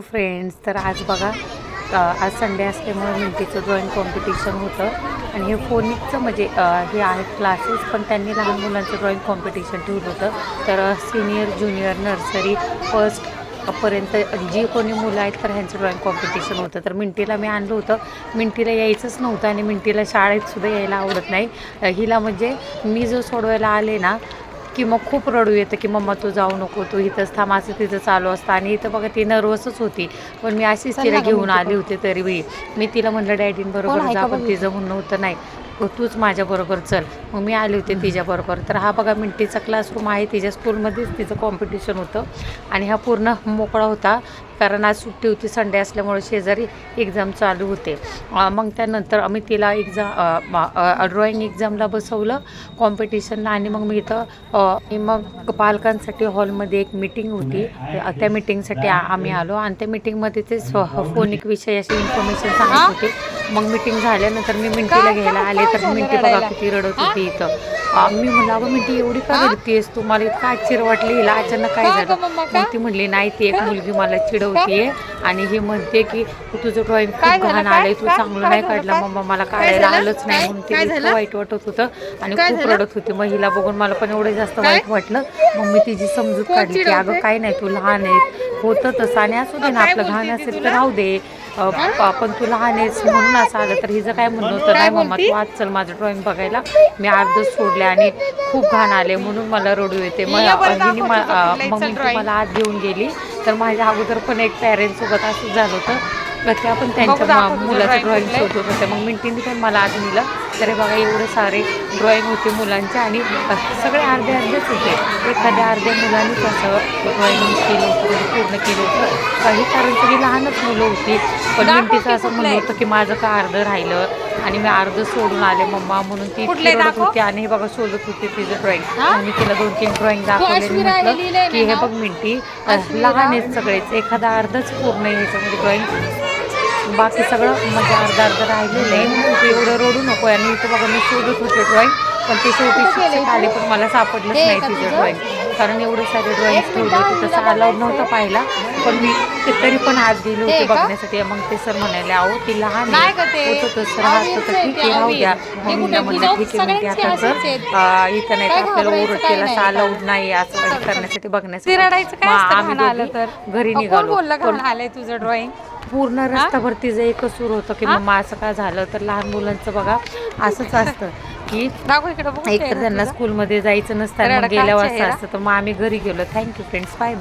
Friends तर आज बघा आज संडे असल्यामुळे मिंटीचं ड्रॉइंग कॉम्पिटिशन होतं. आणि हे फोनिकचं म्हणजे हे आहेत क्लासेस पण त्यांनी लहान मुलांचं ड्रॉइंग कॉम्पिटिशन ठेवलं होतं. तर सिनियर ज्युनियर नर्सरी फर्स्ट पर्यंत जी कोणी मुलं आहेत तर ह्यांचं ड्रॉइंग कॉम्पिटिशन होतं. तर मिंटीला मी आणलं होतं. मिंटीला यायचंच नव्हतं आणि मिंटीला शाळेतसुद्धा यायला आवडत नाही. हिला म्हणजे मी जो सोडवायला आले ना की मग खूप रडू येतं की मम्मा तू जाऊ नको तू इथंच थांब असं तिथं चालू असतं. आणि इथं बघा ती नर्वसच होती. पण मी अशीच तिला घेऊन आले होते तरी मी तिला म्हणलं कोण डॅडींबरोबर आहे जा पण तिचं म्हणणं होतं नाही. तूच माझ्याबरोबर चल. मग मी आले होते तिच्याबरोबर तर हा बघा मिंटीचा क्लासरूम आहे तिच्या स्कूलमध्येच तिचं कॉम्पिटिशन होतं. आणि हा पूर्ण मोकळा होता कारण आज सुट्टी होती संडे असल्यामुळे शेजारी एक्झाम चालू होते. मग त्यानंतर आम्ही तिला एक्झाम ड्रॉइंग एक्झामला बसवलं कॉम्पिटिशनला आणि मग मी इथं मग पालकांसाठी हॉलमध्ये एक मीटिंग होती. त्या- मीटिंगसाठी आ- आम्ही आलो. आणि त्या मीटिंगमध्ये ते फोनिक विषय अशी इन्फॉर्मेशन सांगत होते. मग मीटिंग झाल्यानंतर मी मिंटीला घ्यायला आले तर मिंटी बघा? किती रडत होती इथं मी म्हणलं अगं मिंटी एवढी का रडतेस तुम्हाला इतका आश्चर्य वाटली हिला अचानक काय झालं? मग ती म्हणली नाही ती एक मुलगी मला चिडवतीये आणि ही म्हणते की तुझं ड्रॉइंग खूप? घाण? आलंय तू? चांगलं नाही? काढलं? मम्मा मला काढायला? आलंच नाही? म्हणून इतकं झालं? वाईट वाटत होतं आणि खूप? रडत होती मग हिला बघून मला पण एवढं जास्त? वाईट वाटलं मग मी तिची समजूत काढली की? अगं काय नाही तू लहान आहे होतं तसं आणि असू दे ना आपलं घाण ती असेल तर? राहू दे पण तू लहान आहेस म्हणून असं आलं तर हिचं काय म्हणणं होतं नाही मम्मा? तू आज चल माझं ड्रॉइंग बघायला मी अर्धच सोडले आणि खूप घाण आले म्हणून मला रडू येते मग ये बरं हिने दाखव मा- तुझं अ, कुठलं मग इथं मी drawing. मला आत घेऊन गेली तर माझ्या अगोदर पण एक पॅरेंट्ससोबत असंच झालं होतं तर त्या पण बघू त्यांच्या मुलाचं ड्रॉइंग. शोधत होते मग मिंटीने पण मला आज नेलं तरी बघा एवढे सारे ड्रॉइंग होते मुलांचे आणि सगळे अर्धे अर्धेच होते एखाद्या अर्ध्या मुलांनी कसं ड्रॉइंग केलं होतं म्हणजे पूर्ण केलं होतं काही कारण सगळी लहानच मुलं होती पण मिंटीचं असं आहे. होतं की माझं का अर्ध राहिलं आणि मी अर्ध सोडून आले मम्मा म्हणून ती रडत? होती आणि हे बघा शोधत होती तिचं ड्रॉइंग हा? मी तिला दोन तीन ड्रॉइंग दाखवले की हे? बघ मिंटी? लहान आहेत सगळेच एखादा अर्धच पूर्ण आहे ह्याच्यामध्ये ड्रॉइंग बाकी सगळं म्हणजे अर्धा अर्ध राहिलेलं आहे तू एवढं रडू नको आणि इथं बघा मी शोधत होते ड्रॉइंग पण ते शेवटी शिक्षक? आले पण मला सापडलंच नाही तिचं तुझं? कारण एवढे सारे ड्रॉइंग एक ठेवले होते तसं अलाउड. नव्हतं पाहिला पण मी ते तरी पण आज गेले होते? बघण्यासाठी मग ते सर म्हणाले अहो ती लहान? होतं राहत आहे ठीक आहे राहू द्या. मग मी म्हणलं? ठीक आहे सगळ्यांचे आता. आ, इथं नाही आपल्याला ओरड केला नाही अलाउड? नाही असं. करण्यासाठी बघण्यासाठी रडायचं काय मग आम्ही आलं तर घरी निघालो पण आलंय तुझं ड्रॉइंग पूर्ण रस्त्याभर तिचं एकच सूर होतं की? मम्मा असं काय झालं तर लहान मुलांचं बघा असंच असतं की दाखव इकडे बघू एक तर चेहरा त्यांना. स्कूलमध्ये जायचं नसतं चेहरा. असं असतं तर मग आम्ही घरी गेलो थँक्यू फ्रेंड्स बाय